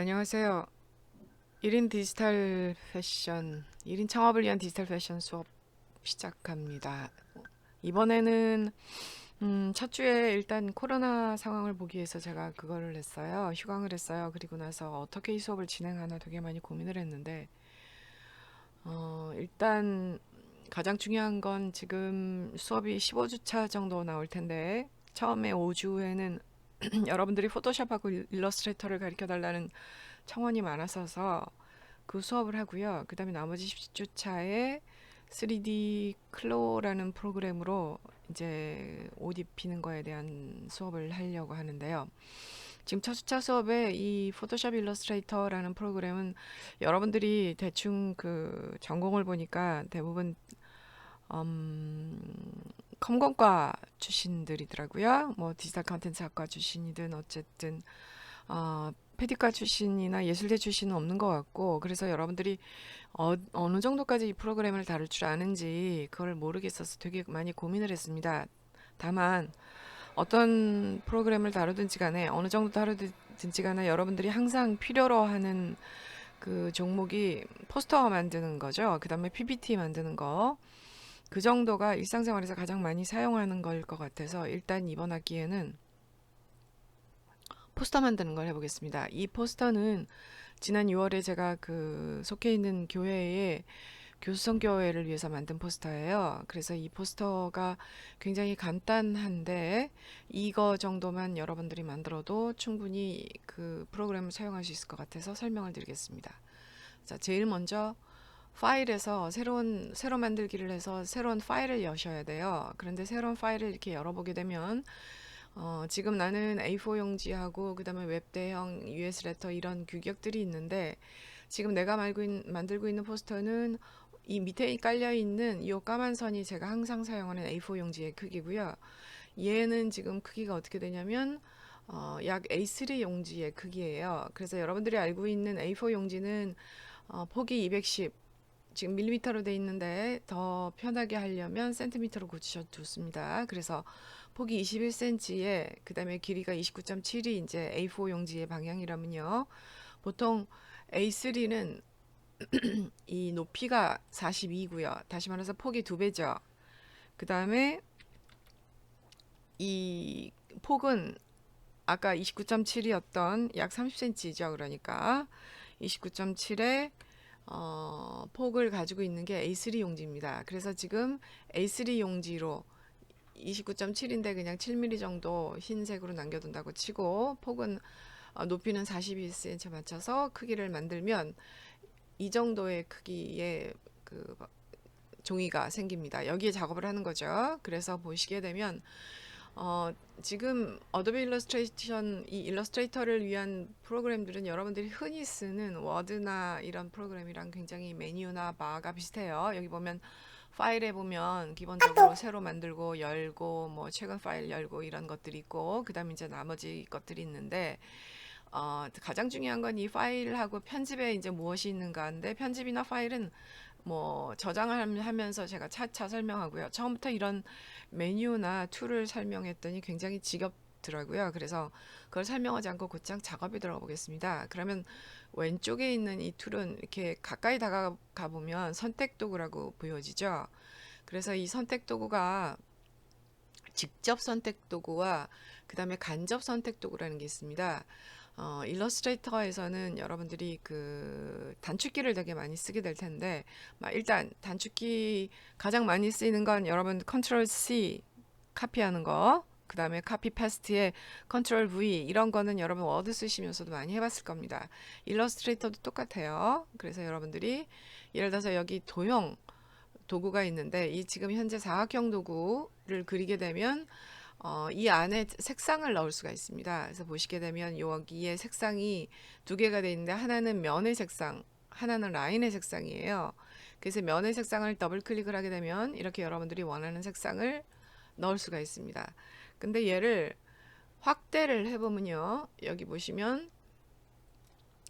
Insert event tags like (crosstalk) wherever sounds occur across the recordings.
안녕하세요. 1인 디지털 패션, 1인 창업을 위한 디지털 패션 수업 시작합니다. 이번에는 음, 첫 주에 일단 코로나 상황을 보기 위해서 제가 그거를 했어요. 휴강을 했어요. 그리고 나서 어떻게 이 수업을 진행하나 되게 많이 고민을 했는데, 어, 일단 가장 중요한 건 지금 수업이 15주차 정도 나올 텐데, 처음에 5주에는 (clears throat) 여러분들이 포토샵하고 일- 일러스트레이터를 가르쳐 달라는 청원이 많았어서 그 수업을 하고요. 그 다음에 나머지 10주차에 3D 클로라는 프로그램으로 이제 옷 입히는 거에 대한 수업을 하려고 하는데요. 지금 첫 주차 수업에 이 포토샵 일러스트레이터라는 프로그램은 여러분들이 대충 그 전공을 보니까 대부분 음, 컴공과 출신들이더라고요. 뭐 디지털 컨텐츠 학과 출신이든 어쨌든 어, 패디과 출신이나 예술대 출신은 없는 것 같고 그래서 여러분들이 어, 어느 정도까지 이 프로그램을 다룰 줄 아는지 그걸 모르겠어서 되게 많이 고민을 했습니다. 다만 어떤 프로그램을 다루든지 간에 어느 정도 다루든지 간에 여러분들이 항상 필요로 하는 그 종목이 포스터 만드는 거죠. 그 다음에 PPT 만드는 거. 그 정도가 일상생활에서 가장 많이 사용하는 걸 것 같아서 일단 이번 학기에는 포스터 만드는 걸 해보겠습니다. 이 포스터는 지난 6월에 제가 그 속해 있는 교회에 교수성 교회를 위해서 만든 포스터예요. 그래서 이 포스터가 굉장히 간단한데 이거 정도만 여러분들이 만들어도 충분히 그 프로그램을 사용할 수 있을 것 같아서 설명을 드리겠습니다. 자, 제일 먼저 파일에서 새로운 새로 만들기를 해서 새로운 파일을 여셔야 돼요. 그런데 새로운 파일을 이렇게 열어보게 되면 어, 지금 나는 A4 용지하고 그다음에 웹 대형 US 레터 이런 규격들이 있는데 지금 내가 말고 있, 만들고 있는 포스터는 이 밑에 깔려 있는 이 까만 선이 제가 항상 사용하는 A4 용지의 크기고요. 얘는 지금 크기가 어떻게 되냐면 어, 약 A3 용지의 크기예요. 그래서 여러분들이 알고 있는 A4 용지는 어, 폭이 210 지금 밀리미터로 돼 있는데 더 편하게 하려면 센티미터로 고치셔도 좋습니다. 그래서 폭이 21cm에 그다음에 길이가 29.7이 이제 A4 용지의 방향이라면요. 보통 A3는 (clears throat) 이 높이가 42고요. 다시 말해서 폭이 두 배죠. 그다음에 이 폭은 아까 29.7이었던 약 30cm죠. 그러니까 29.7에 어, 폭을 가지고 있는 게 A3 용지입니다. 그래서 지금 A3 용지로 29.7인데 그냥 7mm 정도 흰색으로 남겨둔다고 치고 폭은 어, 높이는 42cm 맞춰서 크기를 만들면 이 정도의 크기의 그 종이가 생깁니다. 여기에 작업을 하는 거죠. 그래서 보시게 되면 어, 지금 어도비 일러스트레이션 이 일러스트레이터를 위한 프로그램들은 여러분들이 흔히 쓰는 워드나 이런 프로그램이랑 굉장히 메뉴나 바가 비슷해요. 여기 보면 파일에 보면 기본적으로 새로 만들고 열고 뭐 최근 파일 열고 이런 것들이 있고 그다음에 이제 나머지 것들이 있는데 어, 가장 중요한 건 이 파일하고 편집에 이제 무엇이 있는가인데 편집이나 파일은 뭐 저장을 하면서 제가 차차 설명하고요. 처음부터 이런 메뉴나 툴을 설명했더니 굉장히 지겹더라고요. 그래서 그걸 설명하지 않고 곧장 작업에 들어가 보겠습니다. 그러면 왼쪽에 있는 이 툴은 이렇게 가까이 다가가 보면 선택 도구라고 보여지죠. 그래서 이 선택 도구가 직접 선택 도구와 그 다음에 간접 선택 도구라는 게 있습니다. 어, 일러스트레이터에서는 여러분들이 그 단축키를 되게 많이 쓰게 될 텐데, 막 일단 단축키 가장 많이 쓰이는 건 여러분 컨트롤 C 카피하는 거, 그 다음에 카피 패스트에 컨트롤 V 이런 거는 여러분 워드 쓰시면서도 많이 해봤을 겁니다. 일러스트레이터도 똑같아요. 그래서 여러분들이 예를 들어서 여기 도형 도구가 있는데 이 지금 현재 사각형 도구를 그리게 되면 어, 이 안에 색상을 넣을 수가 있습니다. 그래서 보시게 되면 여기에 색상이 두 개가 돼 있는데 하나는 면의 색상, 하나는 라인의 색상이에요. 그래서 면의 색상을 더블 클릭을 하게 되면 이렇게 여러분들이 원하는 색상을 넣을 수가 있습니다. 근데 얘를 확대를 해보면요. 여기 보시면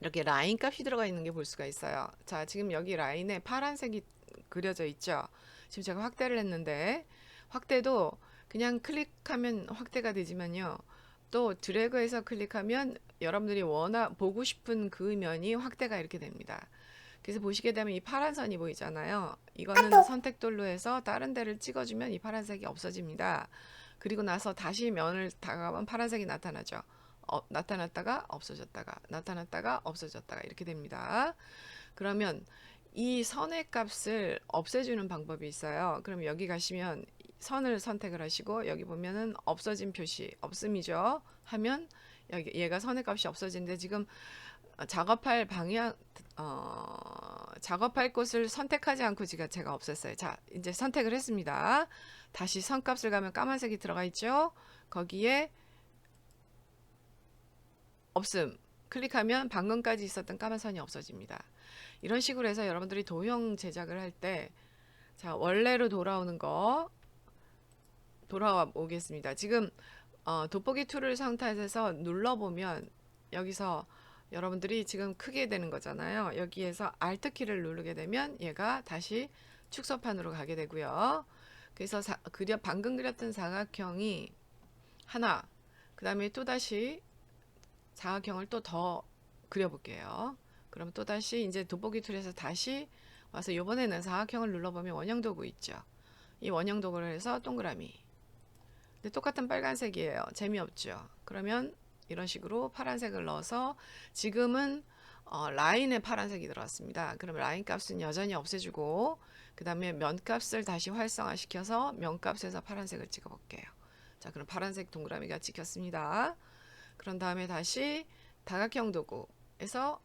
이렇게 라인 값이 들어가 있는 게 볼 수가 있어요. 자, 지금 여기 라인에 파란색이 그려져 있죠. 지금 제가 확대를 했는데 확대도 그냥 클릭하면 확대가 되지만요. 또 드래그해서 클릭하면 여러분들이 원하 보고 싶은 그 면이 확대가 이렇게 됩니다. 그래서 보시게 되면 이 파란 선이 보이잖아요. 이거는 선택돌로 해서 다른 데를 찍어주면 이 파란색이 없어집니다. 그리고 나서 다시 면을 다가가면 파란색이 나타나죠. 어, 나타났다가 없어졌다가 나타났다가 없어졌다가 이렇게 됩니다. 그러면 이 선의 값을 없애주는 방법이 있어요. 그럼 여기 가시면 선을 선택을 하시고 여기 보면은 없어진 표시 없음이죠. 하면 여기 얘가 선의 값이 없어지는데 지금 작업할 방향 어, 작업할 곳을 선택하지 않고 제가 제가 없앴어요. 자, 이제 선택을 했습니다. 다시 선값을 가면 까만색이 들어가 있죠. 거기에 없음 클릭하면 방금까지 있었던 까만 선이 없어집니다. 이런 식으로 해서 여러분들이 도형 제작을 할 때 자, 원래로 돌아오는 거 돌아와 오겠습니다. 지금 어, 돋보기 툴을 상태에서 눌러보면 여기서 여러분들이 지금 크게 되는 거잖아요. 여기에서 Alt 키를 누르게 되면 얘가 다시 축소판으로 가게 되고요. 그래서 사, 그려 방금 그렸던 사각형이 하나, 그 다음에 또 다시 사각형을 또 더 그려볼게요. 그럼 또 다시 이제 돋보기 툴에서 다시 와서 이번에는 사각형을 눌러보면 원형 도구 있죠. 이 원형 도구를 해서 동그라미. 근데 똑같은 빨간색이에요. 재미없죠. 그러면 이런 식으로 파란색을 넣어서 지금은 어, 라인에 파란색이 들어왔습니다. 그럼 라인 값은 여전히 없애주고 그 다음에 면 값을 다시 활성화시켜서 면 값에서 파란색을 찍어 볼게요. 자 그럼 파란색 동그라미가 찍혔습니다. 그런 다음에 다시 다각형 도구에서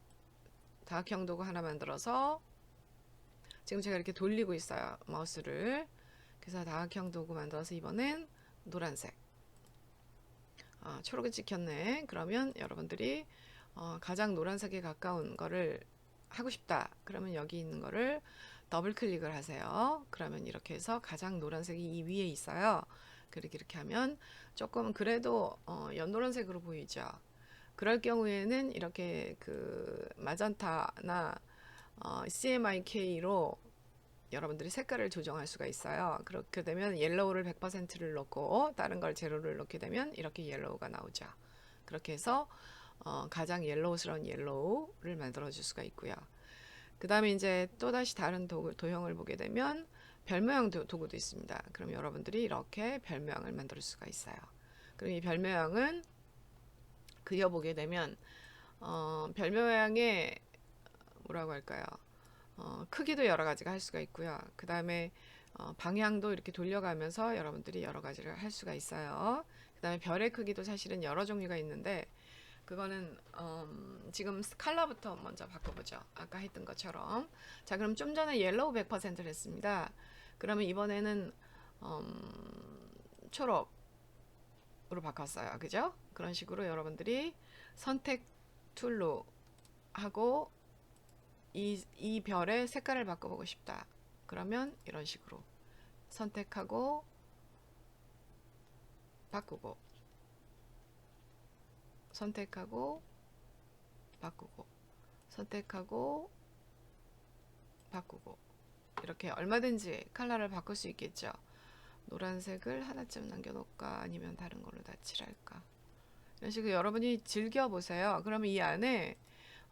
다각형 도구 하나 만들어서 지금 제가 이렇게 돌리고 있어요. 마우스를. 그래서 다각형 도구 만들어서 이번엔 노란색. 아, 초록이 찍혔네. 그러면 여러분들이 어, 가장 노란색에 가까운 거를 하고 싶다. 그러면 여기 있는 거를 더블 클릭을 하세요. 그러면 이렇게 해서 가장 노란색이 이 위에 있어요. 그렇게 이렇게 하면 조금 그래도 어, 연노란색으로 보이죠. 그럴 경우에는 이렇게 그 마젠타나 어, CMYK로 여러분들이 색깔을 조정할 수가 있어요. 그렇게 되면 옐로우를 100%를 넣고 다른 걸 제로를 넣게 되면 이렇게 옐로우가 나오죠. 그렇게 해서 어, 가장 옐로우스러운 옐로우를 만들어 줄 수가 있고요. 그 다음에 이제 또 다시 다른 도, 도형을 보게 되면 별 모양 도, 도구도 있습니다. 그럼 여러분들이 이렇게 별 모양을 만들 수가 있어요. 그럼 이 별 모양은 그려보게 되면 어, 별 모양의 뭐라고 할까요? 어, 크기도 여러 가지가 할 수가 있고요. 그 다음에 어, 방향도 이렇게 돌려가면서 여러분들이 여러 가지를 할 수가 있어요. 그 다음에 별의 크기도 사실은 여러 종류가 있는데 그거는 음, 지금 컬러부터 먼저 바꿔보죠. 아까 했던 것처럼. 자, 그럼 좀 전에 옐로우 100%를 했습니다. 그러면 이번에는 음, 초록으로 바꿨어요. 그죠? 그런 식으로 여러분들이 선택 툴로 하고 이, 이 별의 색깔을 바꿔보고 싶다. 그러면 이런 식으로 선택하고 바꾸고 선택하고 바꾸고 선택하고 바꾸고 이렇게 얼마든지 컬러를 바꿀 수 있겠죠. 노란색을 하나쯤 남겨놓을까 아니면 다른 걸로 다 칠할까 이런 식으로 여러분이 즐겨보세요. 그러면 이 안에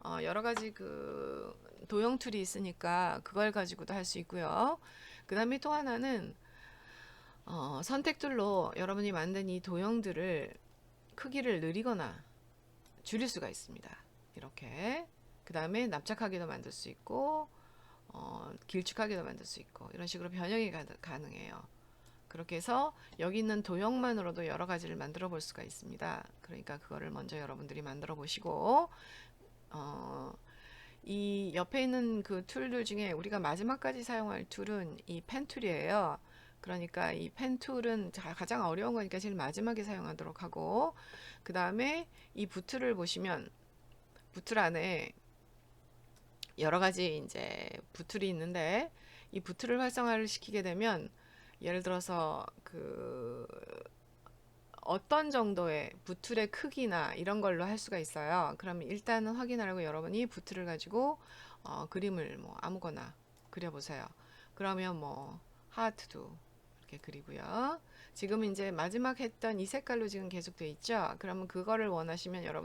어, 여러 가지 그 도형 툴이 있으니까 그걸 가지고도 할 수 있고요. 그 다음에 또 하나는 어, 선택 툴로 여러분이 만든 이 도형들을 크기를 느리거나 줄일 수가 있습니다. 이렇게 그 다음에 납작하게도 만들 수 있고 어, 길쭉하게도 만들 수 있고 이런 식으로 변형이 가, 가능해요. 그렇게 해서 여기 있는 도형만으로도 여러 가지를 만들어 볼 수가 있습니다. 그러니까 그거를 먼저 여러분들이 만들어 보시고 어, 이 옆에 있는 그 툴들 중에 우리가 마지막까지 사용할 툴은 이 펜 툴이에요. 그러니까 이 펜 툴은 가장 어려운 거니까 제일 마지막에 사용하도록 하고 그 다음에 이 부트를 보시면 부틀 안에 여러 가지 이제 부틀이 있는데 이 부틀을 활성화를 시키게 되면 예를 들어서 그 어떤 정도의 부틀의 크기나 이런 걸로 할 수가 있어요. 그럼 일단은 확인하려고 여러분이 부틀을 가지고 어, 그림을 뭐 아무거나 그려보세요. 그러면 뭐 하트도 이렇게 그리고요. 지금 이제 마지막 했던 이 색깔로 지금 계속 돼 있죠. 그러면 그거를 원하시면 여러분